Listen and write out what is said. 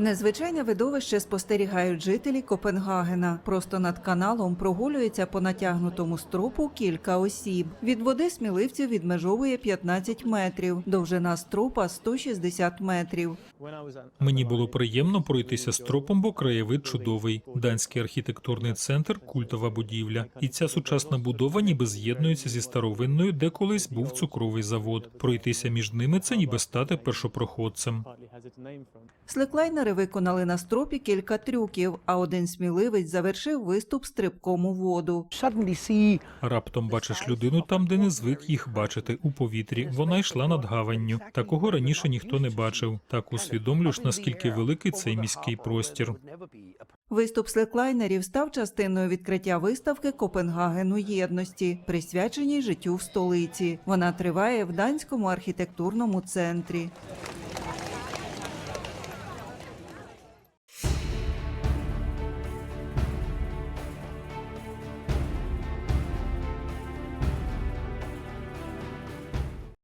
Незвичайне видовище спостерігають жителі Копенгагена. Просто над каналом прогулюється по натягнутому стропу кілька осіб. Від води сміливців відмежовує 15 метрів, довжина стропа 160 метрів. Мені було приємно пройтися стропом, бо краєвид чудовий. Данський архітектурний центр культова будівля. І ця сучасна будова ніби з'єднується зі старовинною, де колись був цукровий завод. Пройтися між ними це ніби стати першопроходцем. Слеклайнери виконали на стропі кілька трюків, а один сміливець завершив виступ стрибком у воду. Раптом бачиш людину там, де не звик їх бачити у повітрі. Вона йшла над гаванню. Такого раніше ніхто не бачив. Так усвідомлюєш, наскільки великий цей міський простір. Виступ слеклайнерів став частиною відкриття виставки Копенгагену єдності, присвяченій життю в столиці. Вона триває в данському архітектурному центрі.